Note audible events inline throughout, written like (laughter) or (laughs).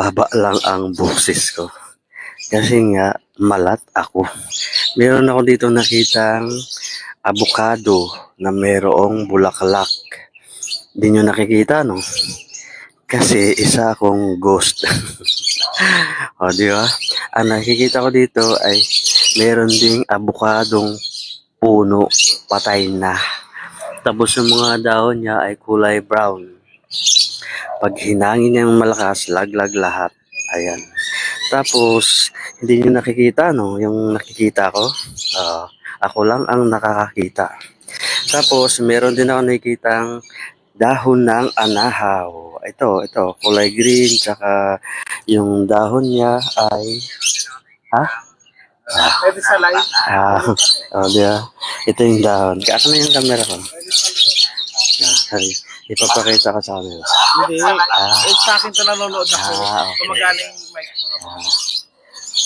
baba lang ang boses ko. Kasi nga, malat ako. Meron ako dito nakitang avocado na merong bulaklak. Hindi nyo nakikita, no? Kasi isa akong ghost. (laughs) o, di ba? Ang nakikita ko dito ay meron ding avocadong puno, patay na. Tapos yung mga dahon niya ay kulay brown. Pag hinangin niya ng malakas, laglag lahat. Ayan. Tapos, hindi niyo nakikita, no? Yung nakikita ko, ah, ako lang ang nakakakita. Tapos, meron din ako nakikitang dahon ng anahaw. Ito, ito, kulay green, tsaka yung dahon niya ay, ha? Pwede sa live. Ah, (laughs) oh, di ba? Ito yung dahon. Kaya na yung camera ko. Ah, sorry. Ipapakita ko sa camera. Hindi. Eh, sa akin to nanonood ako. Ah, okay. Gumagana yung mic mo.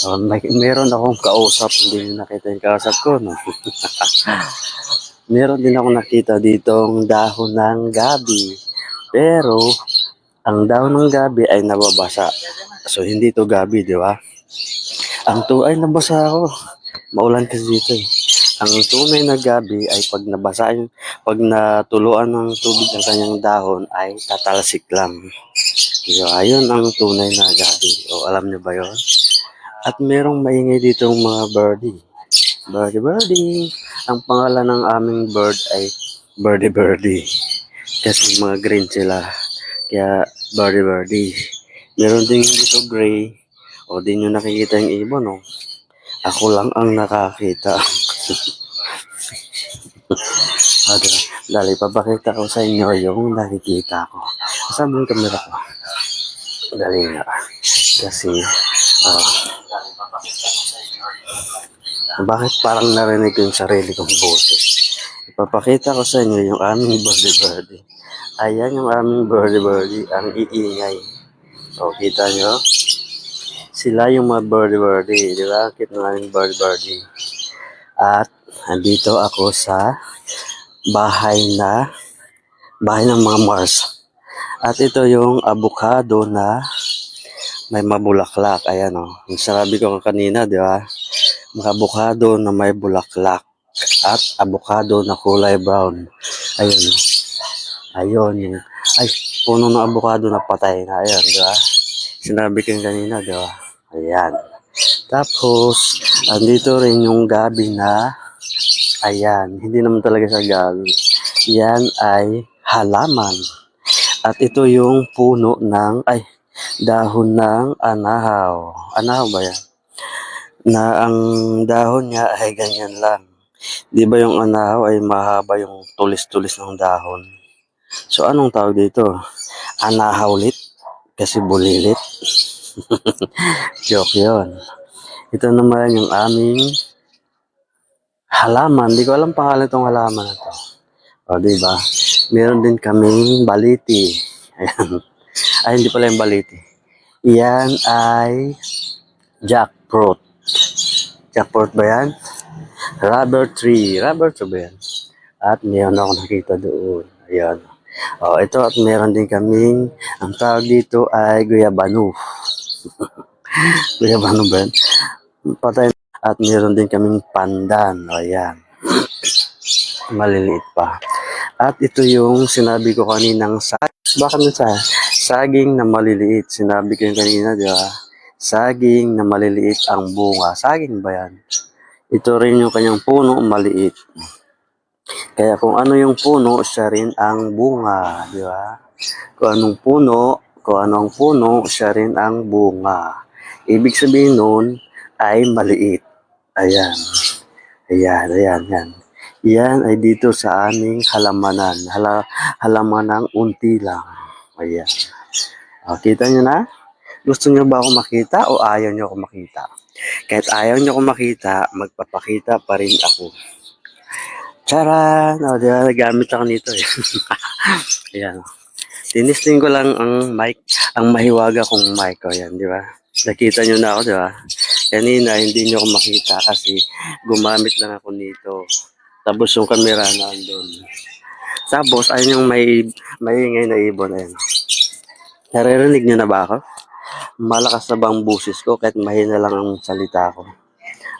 Oh, may, meron akong kausap, hindi niyo nakita yung kausap ko, no? (laughs) meron din ako nakita ditong dahon ng gabi. Pero, ang dahon ng gabi ay nababasa. So, hindi to gabi, di ba? Ang to ay nabasa ako. Maulan kasi dito eh. Ang tunay na gabi ay pag nabasa yung, pag natuluan ng tubig ang kanyang dahon ay tatalsik lang. So, ayun ang tunay na gabi. O, alam niyo ba yon? At merong maingay dito mga birdie. Birdie, birdie. Ang pangalan ng aming bird ay birdie, birdie. Kasi mga green sila. Kaya birdie, birdie. Meron din dito gray. O di nyo nakikita yung ibon, no? Ako lang ang nakakita. (laughs) o, diba? Dali, papakita ko sa inyo yung nakikita ko. Saan yung camera ko? Dali nga. Kasi, ah, bakit parang narinig ko yung sarili kong boses? Ipapakita ko sa inyo yung aming birdie birdie. Ayan yung aming birdie birdie, ang iingay. O, kita nyo? Sila yung mga birdie birdie, di ba? Kit ng aming birdie birdie. At, andito ako sa bahay na, bahay ng mga Mars. At ito yung avocado na may mabulaklak. Ayan o. Yung sinabi ko kanina, di ba? Mga avocado na may bulaklak. At avocado na kulay brown. Ayun. o. Ayun. Yung, ay, puno ng avocado na patay na. Ayan, di ba? Sinabi ko kanina, di ba? Ayan. Tapos, andito rin yung gabi na, ayan, hindi naman talaga sa gabi. Yan ay halaman. At ito yung puno ng, ay, dahon ng anahaw. Anahaw ba yan? Na ang dahon niya ay ganyan lang. Di ba yung anahaw ay mahaba yung tulis-tulis ng dahon? So anong tawag dito? Anahawlit? Kasi bulilit? (laughs) Joke yon. Ito naman yung aming halaman. Di ko alam pangalan itong halaman na to. O, di ba? Meron din kaming baliti. (laughs) Ayan. Ay, hindi pala yung baliti. Yan ay jackfruit. Jackfruit ba yan? Rubber tree. Rubber tree ba yan? At meron ako nakita doon. Ayan. O, ito at meron din kaming, ang tawag dito ay guyabano. (laughs) guyabano ba yan? Patay. At meron din kaming pandan. O, ayan. Maliliit pa. At ito yung sinabi ko kaninang sa bakit na sa saging na maliliit. Sinabi ko yung kanina, di ba? Saging na maliliit ang bunga. Saging ba yan? Ito rin yung kanyang puno, maliit. Kaya kung ano yung puno, siya rin ang bunga, di ba? Kung anong puno, kung ano ang puno, siya rin ang bunga. Ibig sabihin nun ay maliit. Ayan. Ayan, ayan, ayan. Yan ay dito sa aming halamanan. Hala, halamanang unti lang. Ayan. O, kita nyo na? Gusto nyo ba ako makita o ayaw nyo ako makita? Kahit ayaw nyo ako makita, magpapakita pa rin ako. Charan! O, di ba? Nagamit ako nito eh. (laughs) Ayan. Tinisting ko lang ang mic, ang mahiwaga kong mic ko. Ayan, di ba? Nakita nyo na ako, di ba? Kanina, hindi nyo ako makita kasi gumamit lang ako nito. Tapos yung camera nandun. Tapos, ayun yung may maingay na ibon. Ayun. Naririnig nyo na ba ako? malakas na bang busis ko kahit mahina lang ang salita ko.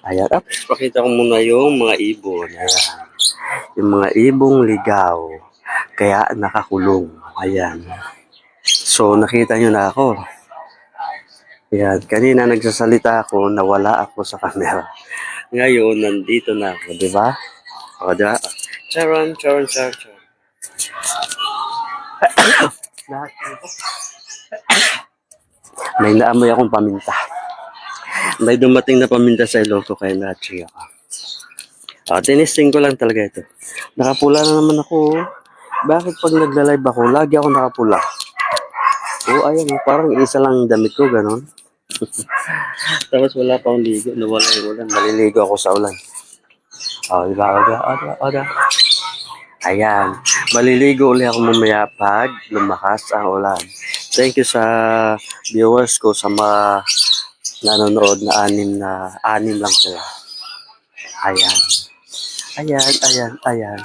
Ayan. Up, pakita ko muna yung mga ibon. Ayan. Yung mga ibong ligaw. Kaya nakakulong. Ayan. So, nakita nyo na ako. Ayan. Kanina nagsasalita ako, nawala ako sa camera. Ngayon, nandito na ako. Di ba? O, di ba? Charon, charon, charon, charon. (coughs) May naamoy akong paminta. May dumating na paminta sa ilong ko kaya na-cheer ako. Ah, tinisting ko lang talaga ito. Nakapula na naman ako. Bakit pag nagla-live ako, lagi ako nakapula? Oo, ayan. oh, Parang isa lang damit ko, ganon. (laughs) Tapos wala pa akong ligo. Nawala yung ulan. Maliligo ako sa ulan. Oh, diba? Oda, oda, oda. Ayan. Maliligo ulit ako mamaya pag lumakas ang ulan. Thank you sa viewers ko sa mga nanonood na anim na anim lang sila. Ayan. Ayan, ayan, ayan.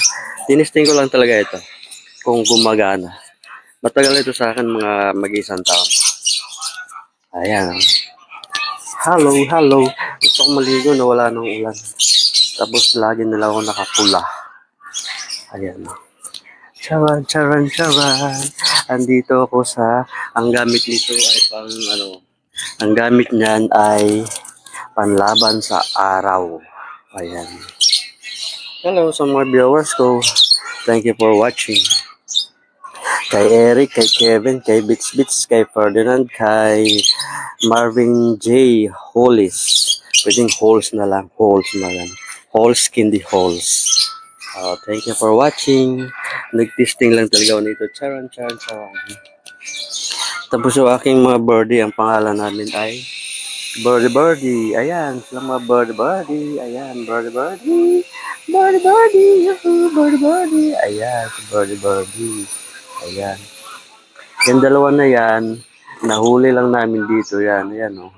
Tinisting ko lang talaga ito. Kung gumagana. Matagal ito sa akin mga mag-isang taon. Ayan. Hello, hello. Gusto ko maligo na wala nang ulan. Tapos lagi nila ako nakapula. Ayan. Charan, charan, charan. Andito ako sa, ang gamit nito ay pang ano, ang gamit niyan ay panlaban sa araw. Ayan. Hello sa mga viewers ko. Thank you for watching. Kay Eric, kay Kevin, kay Bits Bits, kay Ferdinand, kay Marvin J. Hollis. Pwedeng holes na lang. Holes na lang. Holes, candy holes. Uh, thank you for watching. Nag-testing lang talaga ako nito. Charan, charan, charan. Tapos yung aking mga birdie, ang pangalan namin ay Birdie Birdie. Ayan, sila mga Birdie Birdie. Ayan, Birdie Birdie. Birdie Birdie. Yuhu, Birdie Birdie. Ayan, Birdie Birdie. Ayan. Yung dalawa na yan, nahuli lang namin dito. Yan, ayan o. Oh.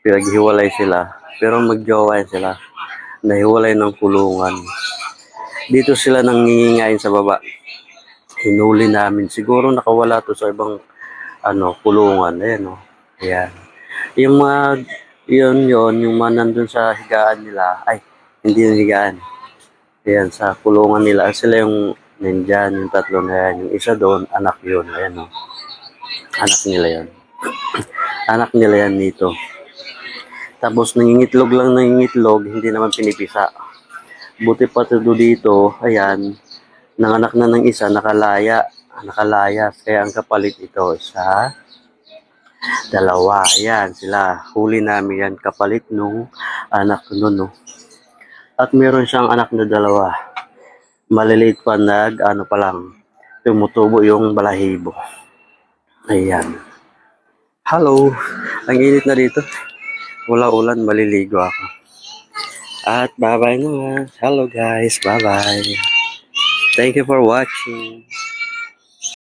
Pinaghiwalay sila. Pero magjowa sila. Nahiwalay ng kulungan. Dito sila nangingingain sa baba. Hinuli namin. Siguro nakawala to sa ibang ano, kulungan. Ayan o. Ayan. Yung mga, yun yun, yung mga nandun sa higaan nila, ay, hindi yung higaan. Ayan, sa kulungan nila. Sila yung nandyan, yung tatlo na yan. Yung isa doon, anak yun. Ayan o. Anak nila yan. (clears throat) anak nila yan dito. Tapos nangingitlog lang nangingitlog, hindi naman pinipisa. Buti pa ito dito, ayan, nanganak na ng isa, nakalaya, nakalaya. Kaya ang kapalit ito sa dalawa. Ayan, sila. Huli namin yan, kapalit nung anak nun, no. At meron siyang anak na dalawa. Maliliit pa nag, ano pa lang, tumutubo yung balahibo. Ayan. Hello. Ang init na dito. Wala ulan, maliligo ako. At bye-bye naman. Hello guys. Bye-bye. Thank you for watching.